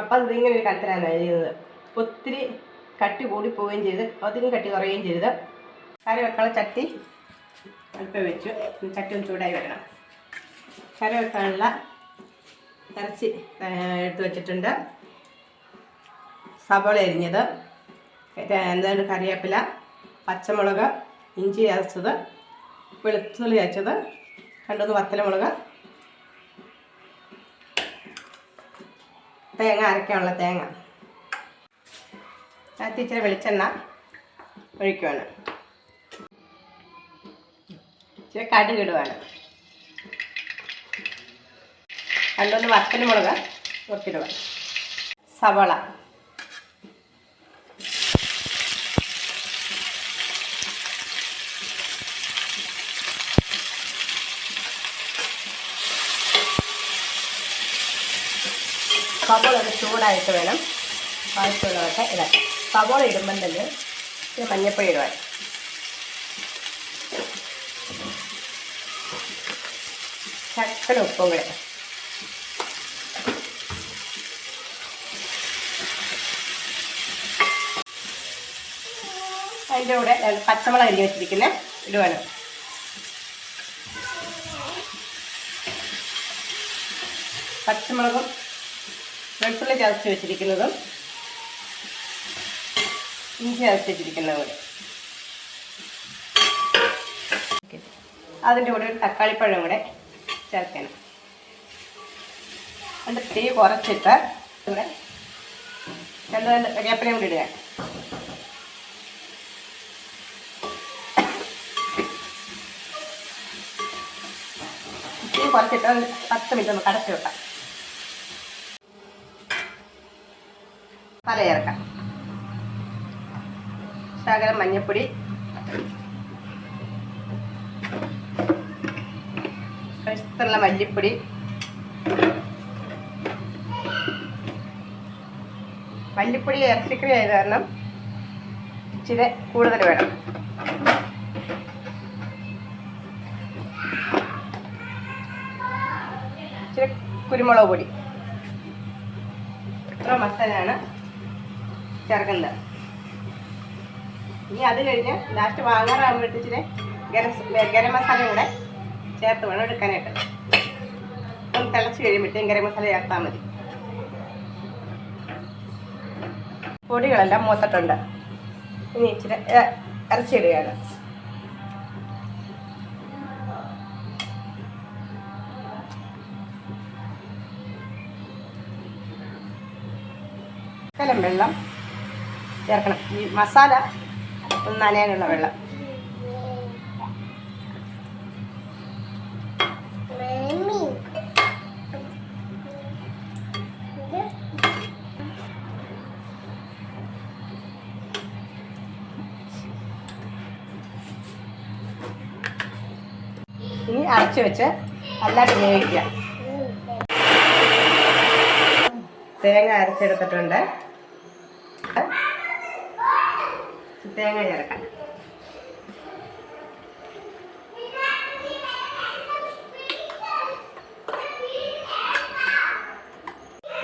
അപ്പം ഇതിങ്ങനെ ഒരു കലത്തിലാണ് ചെയ്യുന്നത് ഒത്തിരി കട്ടി കൂടി പോവുകയും ചെയ്ത് ഒത്തിരി കട്ടി കുറയുകയും ചെയ്ത് കറി വെക്കാനുള്ള ചട്ടി അല്പം വെച്ചു. ചട്ടി ഒന്ന് ചൂടായി വരണം കറി വെക്കാനുള്ള ഇറച്ചി എടുത്തു വെച്ചിട്ടുണ്ട്. സവോള എരിഞ്ഞത് എന്താണ് കറിവേപ്പില പച്ചമുളക് ഇഞ്ചി അരച്ചത് വെളുത്തുള്ളി അരച്ചത് രണ്ടുമൂന്ന് വത്തലമുളക് തേങ്ങ അരയ്ക്കാനുള്ള തേങ്ങ. അതിൽ ഇച്ചിരി വെളിച്ചെണ്ണ ഒഴിക്കുവാണ്. ഇച്ചിരി കടുക് ഇടുവാണ്. രണ്ടൊന്ന് വത്തലമുളക് കുറച്ചിടുവാണ് സവള. സവോള ഒന്ന് ചൂടായിട്ട് വേണം. ആവശ്യമുള്ളതൊക്കെ ഇടാൻ. സവോള ഇടുമ്പം തന്നെ പിന്നെ മഞ്ഞപ്പൊടി ഇടുവാൻ. ചക്കന ഉപ്പും കൂടെ. അതിന്റെ കൂടെ പച്ചമുളക് അരിഞ്ഞ് വെച്ചിരിക്കുന്നത് ഇടുവാണ് പച്ചമുളകും വെളുത്തുള്ളി ചതച്ച് വെച്ചിരിക്കുന്നതും ഇഞ്ചി ചതച്ച് വെച്ചിരിക്കുന്നതും അതിന്റെ കൂടെ ഒരു തക്കാളിപ്പഴം കൂടെ ചേർക്കണം. അതിന്റെ തീ കുറച്ചിട്ട് ഇവിടെ രണ്ട് രണ്ട് കരിയാപ്പിലയും കൂടി ഇടുക. തീ കുറച്ചിട്ട് പത്ത് മിനിറ്റ് ഒന്ന് കടച്ചു വെക്കാം. പല ചേർക്കാം ശകലം മഞ്ഞപ്പൊടി. ഇഷ്ടമുള്ള മല്ലിപ്പൊടി. മല്ലിപ്പൊടി ഇറച്ചിക്കറി ആയത് കാരണം ഇച്ചിരി കൂടുതൽ വേണം. ഇച്ചിരി കുരുമുളക് പൊടി. ഇത്ര മസാലയാണ് ചേർക്കുന്നത് ഇനി അത് കഴിഞ്ഞ് ലാസ്റ്റ് വാങ്ങാറാകുമ്പോഴത്തേച്ചിനെ ഗരം ഗരം മസാല കൂടെ ചേർത്ത് വേണം എടുക്കാനായിട്ട്. ഒന്ന് തിളച്ച് കഴിയുമ്പോഴത്തേക്കും ഗരം മസാല ചേർത്താൽ മതി. പൊടികളെല്ലാം മൂത്തിട്ടുണ്ട്. ഇനി ഇച്ചിരി ഇറച്ചിയിടുകയാണ്. കലം വെള്ളം ചേർക്കണം. ഈ മസാല ഒന്ന് നനയാനുള്ള വെള്ളം. ഇനി അരച്ചു വെച്ച് അല്ലാതെ വേവിക്കുക. തേങ്ങ അരച്ചെടുത്തിട്ടുണ്ട്. തേങ്ങ ചേർക്കാം.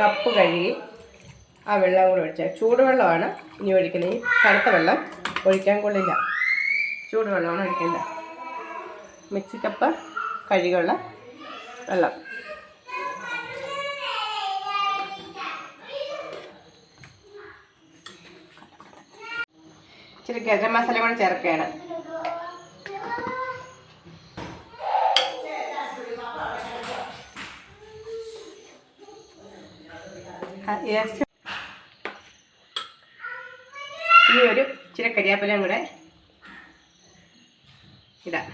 കപ്പ് കഴുകി ആ വെള്ളം കൂടെ ഒഴിച്ചാൽ ചൂടുവെള്ളമാണ് ഇനി ഒഴിക്കുന്നത്. ഈ തണുത്ത വെള്ളം ഒഴിക്കാൻ കൊള്ളില്ല. ചൂടുവെള്ളമാണ് ഒഴിക്കേണ്ടത്. മിക്സി കപ്പ് കഴുകിയുള്ള വെള്ളം. ഇച്ചിരി ഗരം മസാല കൂടെ ചേർക്കുകയാണ്. ഇനി ഒരു ഇച്ചിരി കരിയാപ്പിലയും കൂടെ ഇടാം.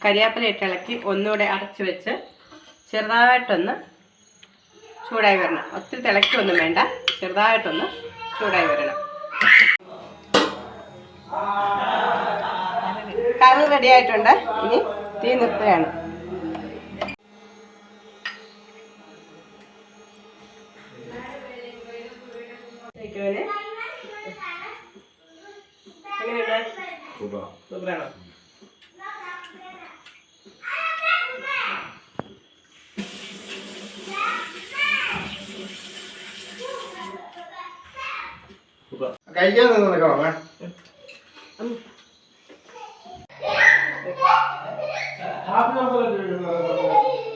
കരിയാപ്പില ഇട്ട് ഇളക്കി ഒന്നുകൂടെ അടച്ചു വെച്ച് ചെറുതായിട്ടൊന്ന് ചൂടായി വരണം. ഒത്തിരി തിളക്കൊന്നും വേണ്ട. ചെറുതായിട്ടൊന്ന് ചൂടായി വരണം. കറി റെഡി ആയിട്ടുണ്ട്. ഇനി തീ നിർത്തുകയാണ്. കഴിക്കാൻ നിന്നേക്കണോ 자, 다 불러서 들으려고